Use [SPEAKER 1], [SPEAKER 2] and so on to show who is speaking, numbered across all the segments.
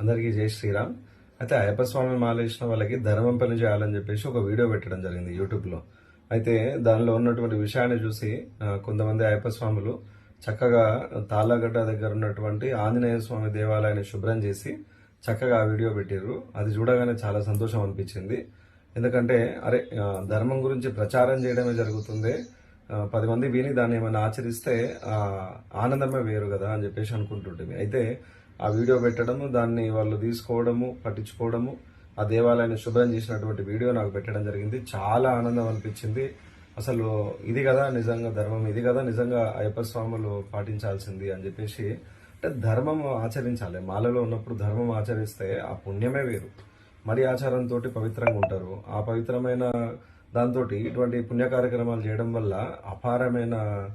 [SPEAKER 1] అందరికీ జై శ్రీరామ్. అయితే అయ్యప్ప స్వామి మాలేసిన వాళ్ళకి ధర్మం పని చేయాలని చెప్పేసి ఒక వీడియో పెట్టడం జరిగింది యూట్యూబ్లో అయితే దానిలో ఉన్నటువంటి విషయాన్ని చూసి కొంతమంది అయ్యప్ప స్వాములు చక్కగా తాళ్ళగడ్డ దగ్గర ఉన్నటువంటి ఆంజనేయ స్వామి దేవాలయాన్ని శుభ్రం చేసి చక్కగా ఆ వీడియో పెట్టారు అది చూడగానే చాలా సంతోషం అనిపించింది. ఎందుకంటే అరే ధర్మం గురించి ప్రచారం చేయడమే జరుగుతుంది. పది మంది విని దాన్ని ఏమైనా ఆచరిస్తే ఆనందమే వేరు కదా అని చెప్పేసి అనుకుంటుంటుంది అయితే ఆ వీడియో పెట్టడము దాన్ని వాళ్ళు తీసుకోవడము పట్టించుకోవడము ఆ దేవాలయాన్ని శుభ్రం చేసినటువంటి వీడియో నాకు పెట్టడం జరిగింది. చాలా ఆనందం అనిపించింది. అసలు ఇది కదా నిజంగా ధర్మం ఇది కదా నిజంగా అయ్యప్ప స్వాములు పాటించాల్సింది అని చెప్పేసి అంటే ధర్మం ఆచరించాలి. మాలలో ఉన్నప్పుడు ధర్మం ఆచరిస్తే ఆ పుణ్యమే వేరు. మరి ఆచారంతో పవిత్రంగా ఉంటారు. ఆ పవిత్రమైన దాంతో ఇటువంటి పుణ్య కార్యక్రమాలు చేయడం వల్ల అపారమైన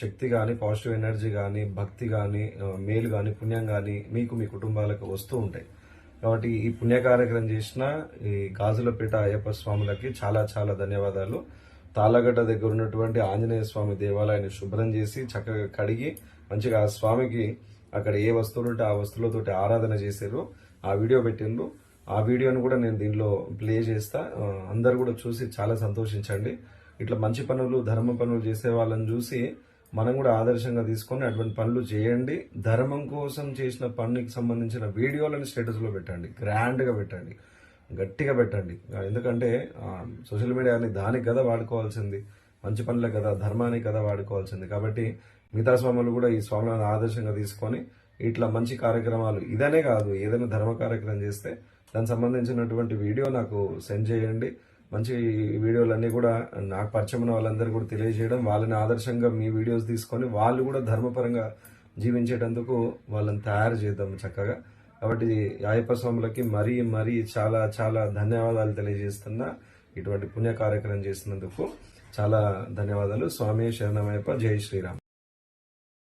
[SPEAKER 1] శక్తి కానీ పాజిటివ్ ఎనర్జీ కానీ భక్తి కానీ మేలు కానీ పుణ్యం కానీ మీకు మీ కుటుంబాలకు వస్తూ ఉంటాయి. కాబట్టి ఈ పుణ్య కార్యక్రమం చేసిన ఈ గాజులపేట అయ్యప్ప స్వాములకి చాలా చాలా ధన్యవాదాలు. తాళ్ళగడ్డ దగ్గర ఉన్నటువంటి ఆంజనేయ స్వామి దేవాలయాన్ని శుభ్రం చేసి చక్కగా కడిగి మంచిగా ఆ స్వామికి అక్కడ ఏ వస్తువులు ఉంటే ఆ వస్తువులతోటి ఆరాధన చేశారు. ఆ వీడియో పెట్టిండ్రు. ఆ వీడియోను కూడా నేను దీనిలో ప్లే చేస్తా. అందరు కూడా చూసి చాలా సంతోషించండి. ఇట్లా మంచి పనులు ధర్మ పనులు చేసే వాళ్ళని చూసి మనం కూడా ఆదర్శంగా తీసుకొని అటువంటి పనులు చేయండి. ధర్మం కోసం చేసిన పనికి సంబంధించిన వీడియోలను స్టేటస్లో పెట్టండి. గ్రాండ్గా పెట్టండి. గట్టిగా పెట్టండి. ఎందుకంటే సోషల్ మీడియాని దానికి కదా వాడుకోవాల్సింది. మంచి పనులే కదా ధర్మానికి కదా వాడుకోవాల్సింది. కాబట్టి మిగతా స్వాములు కూడా ఈ స్వాములను ఆదర్శంగా తీసుకొని ఇట్లా మంచి కార్యక్రమాలు ఇదనే కాదు ఏదైనా ధర్మ కార్యక్రమం చేస్తే దానికి సంబంధించినటువంటి వీడియో నాకు సెండ్ చేయండి. మంచి వీడియోలన్నీ కూడా నాకు పరిచయం వాళ్ళందరూ కూడా తెలియజేయడం వాళ్ళని ఆదర్శంగా మీ వీడియోస్ తీసుకొని వాళ్ళు కూడా ధర్మపరంగా జీవించేటందుకు వాళ్ళని తయారు చేద్దాం చక్కగా. కాబట్టి అయ్యప్ప స్వాములకి మరీ మరీ చాలా చాలా ధన్యవాదాలు తెలియజేస్తున్నా. ఇటువంటి పుణ్య కార్యక్రమం చేసినందుకు చాలా ధన్యవాదాలు. స్వామి శరణమయ్యప్ప. జై శ్రీరామ్.